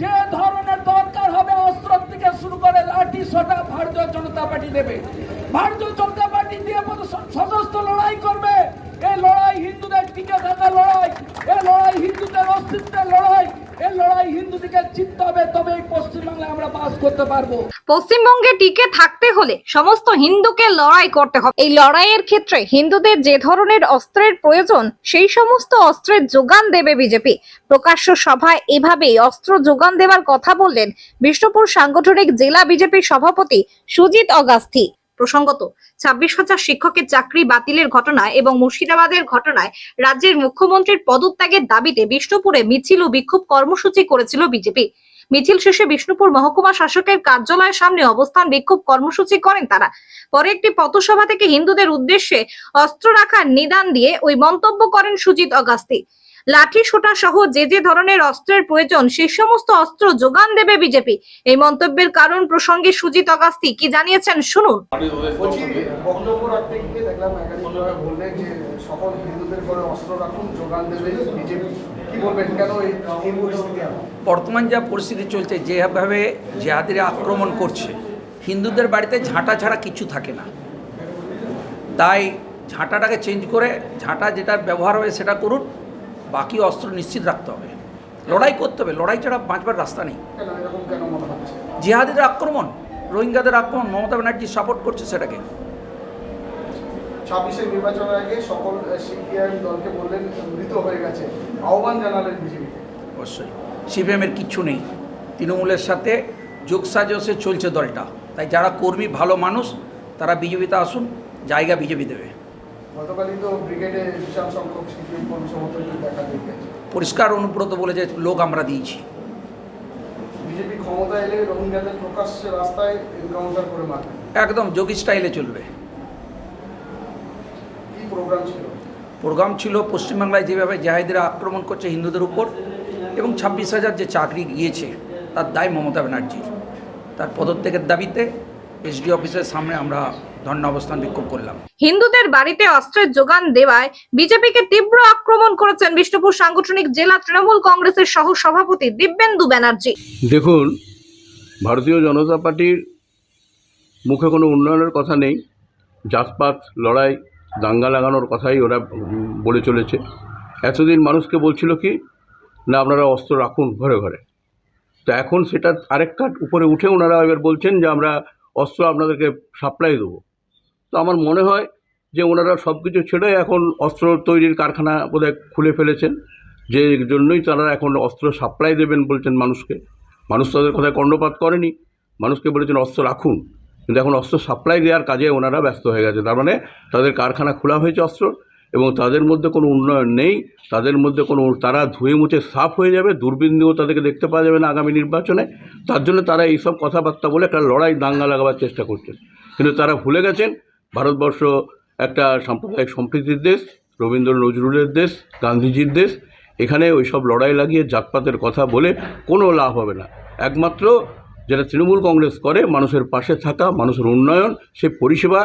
যে ধরনের দরকার হবে, অস্ত্র থেকে শুরু করে লাঠি সোটা ভারতীয় জনতা পার্টি দেবে। ভারতীয় জনতা পার্টি দিয়ে সশস্ত্র লড়াই করবে। এই লড়াই হিন্দুদের টিকে থাকার লড়াই এই লড়াই হিন্দুদের অস্তিত্বের লড়াই এই লড়াই হিন্দুদেরকে জিততে হবে তবে এই পশ্চিমবাংলায় আমরা বাস করতে পারব। পশ্চিমবঙ্গে টিকে থাকতে হলে সমস্ত হিন্দুকে লড়াই করতে হবে। এই লড়াইয়ের ক্ষেত্রে হিন্দুদের যে ধরনের অস্ত্রের প্রয়োজন, সেই সমস্ত অস্ত্রের যোগান দেবে বিজেপি। প্রকাশ্য সভায় এভাবেই অস্ত্র যোগান দেওয়ার কথা বললেন বিষ্ণুপুর সাংগঠনিক জেলা বিজেপির সভাপতি সুজিত অগাস্থি। প্রসঙ্গত, ছাব্বিশ হাজার শিক্ষকের চাকরি বাতিলের ঘটনায় এবং মুর্শিদাবাদের ঘটনায় রাজ্যের মুখ্যমন্ত্রীর পদত্যাগের দাবিতে বিষ্ণুপুরে মিছিল ও বিক্ষোভ কর্মসূচি করেছিল বিজেপি। মিছিল শেষে বিষ্ণুপুর মহকুমা শাসকের কার্যালয়ের সামনে অবস্থান বিক্ষোভ কর্মসূচি করেন তারা। পরে একটি পথসভা থেকে হিন্দুদের উদ্দেশ্যে অস্ত্র রাখার নিদান দিয়ে ওই মন্তব্য করেন সুজিত অগাস্তি। লাঠি সোটা সহ যে যে ধরনের অস্ত্রের প্রয়োজন সেই সমস্ত অস্ত্র যোগান দেবে বিজেপি। এই মন্তব্যের কারণ প্রসঙ্গে সুজিত অগাস্তি কি জানিয়েছেন শুনুন। সকল হিন্দুদের অস্ত্র রাখুন, যোগান দেবে বিজেপি। বর্তমান যা পরিস্থিতি চলছে যেভাবে জেহাদিরা আক্রমণ করছে হিন্দুদের বাড়িতে ঝাঁটা ছাড়া কিছু থাকে না। তাই ঝাঁটাটাকে চেঞ্জ করে ঝাঁটা যেটা ব্যবহার হবে সেটা করুন বাকি অস্ত্র নিশ্চিত রাখতে হবে। লড়াই করতে হবে লড়াই ছাড়া বাঁচবার রাস্তা নেই। জিহাদিদের আক্রমণ রোহিঙ্গাদের আক্রমণ মমতা ব্যানার্জি সাপোর্ট করছে সেটাকে। ছাব্বিশের নির্বাচনের আগে সকল সিপিআইএম দলকে বললেন মৃত হয়ে গেছে। আহ্বান জানালেন বিজেপিকে অবশ্যই। সিপিএমের কিচ্ছু নেই। তৃণমূলের সাথে যোগসাজসে চলছে দলটা। তাই যারা কর্মী ভালো মানুষ তারা বিজেপিতে আসুন জায়গা বিজেপি দেবে। গতকালই তো ব্রিগেডে বিশাল সংখ্যক সিপিএম কর্মী সমর্থকদের দেখা পরিষ্কার অনুব্রত বলে যে লোক আমরা দিয়েছি। বিজেপি ক্ষমতা এলে রোহিঙ্গাদের প্রকাশ্যে রাস্তায় এনকাউন্টার করে মারবে। একদম যোগী স্টাইলে চলবে। প্রোগ্রাম ছিল? প্রোগ্রাম ছিল পশ্চিমবাংলায় যেভাবে জাহিদিরা আক্রমণ করছে হিন্দুদের উপর এবং ছাব্বিশ হাজার যে চাকরি গিয়েছে তার দায় মমতা ব্যানার্জির। তার পদত্যাগের দাবিতে এসডি অফিসের সামনে আমরা ধর্ণা অবস্থান বিক্ষোভ করলাম। হিন্দুদের বাড়িতে অস্ত্রের যোগান দেওয়ায় বিজেপিকে তীব্র আক্রমণ করেছেন বিষ্ণুপুর সাংগঠনিক জেলা তৃণমূল কংগ্রেসের সহ সভাপতি দিব্যেন্দু ব্যানার্জি। দেখুন ভারতীয় জনতা পার্টির মুখে কোনো উন্নয়নের কথা নেই। জাতপাত লড়াই দাঙ্গা লাগানোর কথাই ওরা বলে চলেছে। এতদিন মানুষকে বলছিল কি, না, আপনারা অস্ত্র রাখুন ঘরে ঘরে। তো এখন সেটা আরেক কাঠ উপরে উঠে ওনারা এবার বলছেন যে, আমরা অস্ত্র আপনাদেরকে সাপ্লাই দেবো। তো আমার মনে হয় যে ওনারা সব কিছু ছেড়ে এখন অস্ত্র তৈরির কারখানা বোধহয় খুলে ফেলেছেন। যে জন্যই তারা এখন অস্ত্র সাপ্লাই দেবেন বলছেন মানুষকে। মানুষ তাদের কথায় কর্ণপাত করেনি। মানুষকে বলেছেন, অস্ত্র রাখুন। কিন্তু এখন অস্ত্র সাপ্লাই দেওয়ার কাজে ওনারা ব্যস্ত হয়ে গেছে। তার মানে তাদের কারখানা খোলা হয়েছে অস্ত্র এবং তাদের মধ্যে কোনো উন্নয়ন নেই। তাদের মধ্যে কোনো তারা ধুয়ে মুছে সাফ হয়ে যাবে দূরবীন তাদেরকে দেখতে পাওয়া যাবে না আগামী নির্বাচনে। তার জন্য তারা এইসব কথাবার্তা বলে একটা লড়াই দাঙ্গা লাগাবার চেষ্টা করছেন কিন্তু তারা ভুলে গেছেন, ভারতবর্ষ একটা সাম্প্রদায়িক সম্প্রীতির দেশ, রবীন্দ্র নজরুলের দেশ, গান্ধীজির দেশ। এখানে ওই সব লড়াই লাগিয়ে জাতপাতের কথা বলে কোনো লাভ হবে না। একমাত্র যেটা তৃণমূল কংগ্রেস করে, মানুষের পাশে থাকা, মানুষের উন্নয়ন সেই পরিষেবা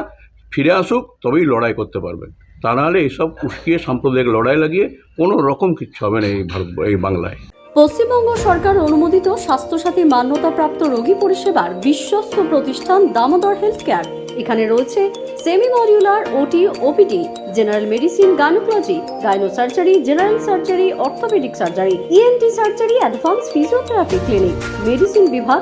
ফিরে আসুক, তবেই লড়াই করতে পারবেন। তা নাহলে এইসব উস্কিয়ে সাম্প্রদায়িক লড়াই লাগিয়ে কোনো রকম কিচ্ছু হবে না এই ভারত, এই বাংলায়। পশ্চিমবঙ্গ সরকার অনুমোদিত স্বাস্থ্যসাথী মান্যতাপ্রাপ্ত রোগী পরিষেবার বিশ্বস্ত প্রতিষ্ঠান দামোদর হেলথ কেয়ার এখানে রয়েছে semi modular OT, OPD, general medicine, gynaecology gyno surgery general surgery, orthopaedic surgery, ENT surgery, advance physiotherapy clinic, medicine বিভাগ